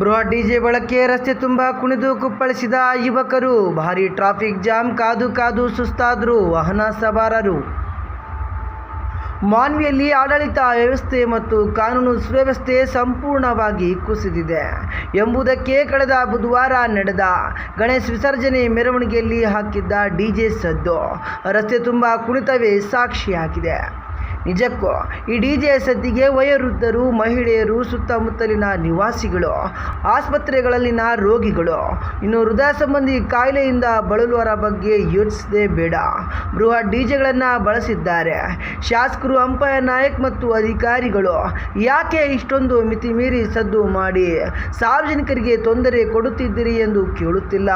ಬೃಹತ್ ಡಿಜೆ ಬಳಕೆ ರಸ್ತೆ ತುಂಬ ಕುಣಿದು ಕುಪ್ಪಳಿಸಿದ ಯುವಕರು. ಭಾರಿ ಟ್ರಾಫಿಕ್ ಜಾಮ್, ಕಾದು ಕಾದು ಸುಸ್ತಾದರು ವಾಹನ ಸವಾರರು. ಮಾನ್ವಿಯಲ್ಲಿ ಆಡಳಿತ ವ್ಯವಸ್ಥೆ ಮತ್ತು ಕಾನೂನು ಸುವ್ಯವಸ್ಥೆ ಸಂಪೂರ್ಣವಾಗಿ ಕುಸಿದಿದೆ ಎಂಬುದಕ್ಕೆ ಕಳೆದ ಬುಧವಾರ ನಡೆದ ಗಣೇಶ ವಿಸರ್ಜನೆ ಮೆರವಣಿಗೆಯಲ್ಲಿ ಹಾಕಿದ್ದ ಡಿಜೆ ಸದ್ದು. ರಸ್ತೆ ತುಂಬ ಕುಣಿತವೇ ಸಾಕ್ಷಿಯಾಗಿದೆ. ನಿಜಕ್ಕೂ ಈ ಡಿಜೆ ಸದ್ದಿಗೆ ವಯೋವೃದ್ಧರು, ಮಹಿಳೆಯರು, ಸುತ್ತಮುತ್ತಲಿನ ನಿವಾಸಿಗಳು, ಆಸ್ಪತ್ರೆಗಳಲ್ಲಿನ ರೋಗಿಗಳು. ಇನ್ನು ಹೃದಯ ಸಂಬಂಧಿ ಕಾಯಿಲೆಯಿಂದ ಬಳಲುವರ ಬಗ್ಗೆ ಯೋಚಿಸದೇ ಬೇಡ. ಬೃಹತ್ ಡಿಜೆಗಳನ್ನು ಬಳಸಿದ್ದಾರೆ. ಶಾಸಕರು ಅಂಪಯ ನಾಯಕ್ ಮತ್ತು ಅಧಿಕಾರಿಗಳು, ಯಾಕೆ ಇಷ್ಟೊಂದು ಮಿತಿ ಮೀರಿ ಸದ್ದು ಮಾಡಿ ಸಾರ್ವಜನಿಕರಿಗೆ ತೊಂದರೆ ಕೊಡುತ್ತಿದ್ದೀರಿ ಎಂದು ಕೇಳುತ್ತಿಲ್ಲ.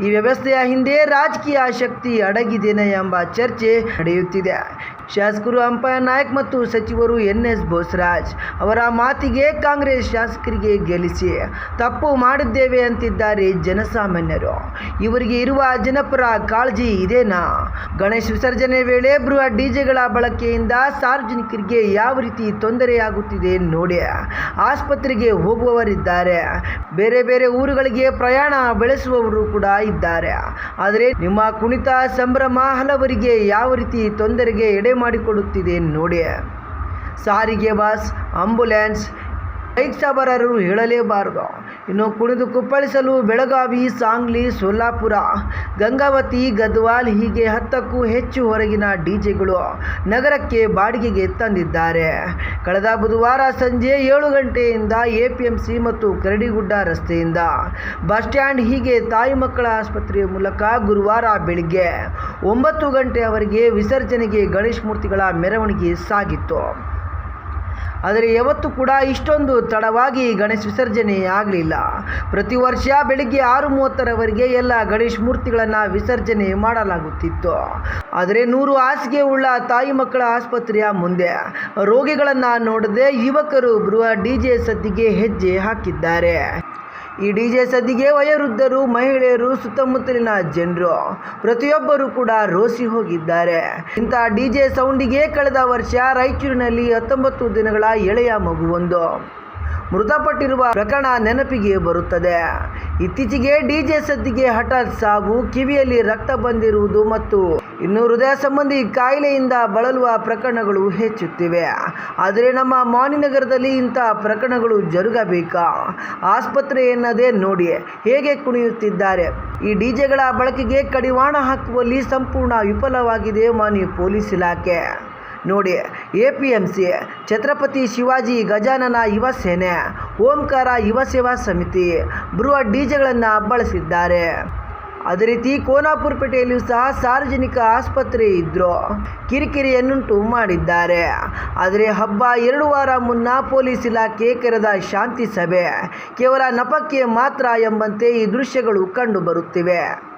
ಈ ವ್ಯವಸ್ಥೆಯ ಹಿಂದೆ ರಾಜಕೀಯ ಶಕ್ತಿ ಅಡಗಿದೇನೆ ಎಂಬ ಚರ್ಚೆ ನಡೆಯುತ್ತಿದೆ. ಶಾಸಕರು ಅಂಪೈರ್ ನಾಯಕ್ ಮತ್ತು ಸಚಿವರು ಎನ್ ಎಸ್ ಬೋಸರಾಜ್ ಅವರ ಮಾತಿಗೆ ಕಾಂಗ್ರೆಸ್ ಶಾಸಕರಿಗೆ ಗೆಲ್ಲಿಸಿ ತಪ್ಪು ಮಾಡಿದ್ದೇವೆ ಅಂತಿದ್ದಾರೆ ಜನಸಾಮಾನ್ಯರು. ಇವರಿಗೆ ಇರುವ ಜನಪರ ಕಾಳಜಿ ಇದೇನಾ? ಗಣೇಶ ವಿಸರ್ಜನೆ ವೇಳೆ ಬೃಹತ್ ಡಿಜೆಗಳ ಬಳಕೆಯಿಂದ ಸಾರ್ವಜನಿಕರಿಗೆ ಯಾವ ರೀತಿ ತೊಂದರೆಯಾಗುತ್ತಿದೆ ನೋಡಿ. ಆಸ್ಪತ್ರೆಗೆ ಹೋಗುವವರಿದ್ದಾರೆ. ಬೇರೆ ಬೇರೆ ಊರುಗಳಿಗೆ ಪ್ರಯಾಣ ಬೆಳೆಸುವವರು ಕೂಡ ಇದ್ದಾರೆ. ಆದರೆ ನಿಮ್ಮ ಕುಣಿತ ಸಂಭ್ರಮ ಹಲವರಿಗೆ ಯಾವ ರೀತಿ ತೊಂದರೆಗೆ ಎಡೆ ಮಾಡಿಕೊಡುತ್ತಿದೆ ನೋಡಿ. ಸಾರಿಗೆ ಬಸ್ ಆಂಬುಲೆನ್ಸ್ ಬೈಕ್ ಸವಾರರು ಹೇಳಲೇಬಾರದು. ಇನ್ನು ಕುಣಿದು ಕುಪ್ಪಳಿಸಲು ಬೆಳಗಾವಿ, ಸಾಂಗ್ಲಿ, ಸೊಲ್ಲಾಪುರ, ಗಂಗಾವತಿ, ಗದ್ವಾಲ್ ಹೀಗೆ ಹತ್ತಕ್ಕೂ ಹೆಚ್ಚು ಹೊರಗಿನ ಡಿಜೆಗಳು ನಗರಕ್ಕೆ ಬಾಡಿಗೆಗೆ ತಂದಿದ್ದಾರೆ. ಕಳೆದ ಬುಧವಾರ ಸಂಜೆ ಏಳು ಗಂಟೆಯಿಂದ ಎ ಪಿ ಎಂ ಸಿ ಮತ್ತು ಕರಡಿಗುಡ್ಡ ರಸ್ತೆಯಿಂದ ಬಸ್ ಸ್ಟ್ಯಾಂಡ್ ಹೀಗೆ ತಾಯಿ ಮಕ್ಕಳ ಆಸ್ಪತ್ರೆಯ ಮೂಲಕ ಗುರುವಾರ ಬೆಳಿಗ್ಗೆ ಒಂಬತ್ತು ಗಂಟೆಯವರೆಗೆ ವಿಸರ್ಜನೆಗೆ ಗಣೇಶ ಮೂರ್ತಿಗಳ ಮೆರವಣಿಗೆ ಸಾಗಿತ್ತು. ಆದರೆ ಯಾವತ್ತೂ ಕೂಡ ಇಷ್ಟೊಂದು ತಡವಾಗಿ ಗಣೇಶ ವಿಸರ್ಜನೆ ಆಗಲಿಲ್ಲ. ಪ್ರತಿ ವರ್ಷ ಬೆಳಿಗ್ಗೆ ಆರು ಮೂವತ್ತರವರೆಗೆ ಎಲ್ಲ ಗಣೇಶ ಮೂರ್ತಿಗಳನ್ನು ವಿಸರ್ಜನೆ ಮಾಡಲಾಗುತ್ತಿತ್ತು. ಆದರೆ ನೂರು ಹಾಸಿಗೆ ಉಳ್ಳ ತಾಯಿ ಮಕ್ಕಳ ಆಸ್ಪತ್ರೆಯ ಮುಂದೆ ರೋಗಿಗಳನ್ನು ನೋಡದೆ ಯುವಕರು ಗೃಹ ಡಿ ಜೆ ಸದ್ದಿಗೆ ಹೆಜ್ಜೆ ಹಾಕಿದ್ದಾರೆ. ಈ ಡಿ ಜೆ ಸದ್ದಿಗೆ ವಯೋವೃದ್ಧರು, ಮಹಿಳೆಯರು, ಸುತ್ತಮುತ್ತಲಿನ ಜನರು, ಪ್ರತಿಯೊಬ್ಬರು ಕೂಡ ರೋಸಿ ಹೋಗಿದ್ದಾರೆ. ಇಂಥ ಡಿ ಜೆ ಸೌಂಡಿಗೆ ಕಳೆದ ವರ್ಷ ರಾಯಚೂರಿನಲ್ಲಿ ಹತ್ತೊಂಬತ್ತು ದಿನಗಳ ಎಳೆಯ ಮಗುವೊಂದು ಮೃತಪಟ್ಟಿರುವ ಪ್ರಕರಣ ನೆನಪಿಗೆ ಬರುತ್ತದೆ. ಇತ್ತೀಚೆಗೆ ಡಿಜೆ ಸದ್ದಿಗೆ ಹಠಾತ್ ಸಾವು, ಕಿವಿಯಲ್ಲಿ ರಕ್ತ ಬಂದಿರುವುದು ಮತ್ತು ಇನ್ನು ಹೃದಯ ಸಂಬಂಧಿ ಕಾಯಿಲೆಯಿಂದ ಬಳಲುವ ಪ್ರಕರಣಗಳು ಹೆಚ್ಚುತ್ತಿವೆ. ಆದರೆ ನಮ್ಮ ಮಾನಿನಗರದಲ್ಲಿ ಇಂಥ ಪ್ರಕರಣಗಳು ಜರುಗಬೇಕಾ. ಆಸ್ಪತ್ರೆ ಎನ್ನದೇ ನೋಡಿ ಹೇಗೆ ಕುಣಿಯುತ್ತಿದ್ದಾರೆ. ಈ ಡಿಜೆಗಳ ಬಳಕೆಗೆ ಕಡಿವಾಣ ಹಾಕುವಲ್ಲಿ ಸಂಪೂರ್ಣ ವಿಫಲವಾಗಿದೆ ಮಾನಿ ಪೊಲೀಸ್ ಇಲಾಖೆ. ನೋಡಿ A P M C Chhatrapati Shivaji Gajanana Yuva Sene, Omkara ಯುವ ಸೇವಾ ಸಮಿತಿ, ಬರುವ ಡಿಜೆಗಳನ್ನು ಬಳಸಿದ್ದಾರೆ. ಅದೇ ರೀತಿ ಕೋನಾಪುರ ಪೇಟೆಯಲ್ಲಿಯೂ ಸಹ ಸಾರ್ವಜನಿಕ ಆಸ್ಪತ್ರೆ ಇದ್ದರು ಕಿರಿಕಿರಿಯನ್ನುಂಟು ಮಾಡಿದ್ದಾರೆ. ಆದರೆ ಹಬ್ಬ ಎರಡು ವಾರ ಮುನ್ನ ಪೊಲೀಸ್ ಇಲಾಖೆ ಕರೆದ ಶಾಂತಿ ಸಭೆ. ಕೇವಲ ನಪಕ್ಕೆ ಮಾತ್ರ ಎಂಬಂತೆ ಈ ದೃಶ್ಯಗಳು ಕಂಡುಬರುತ್ತಿವೆ.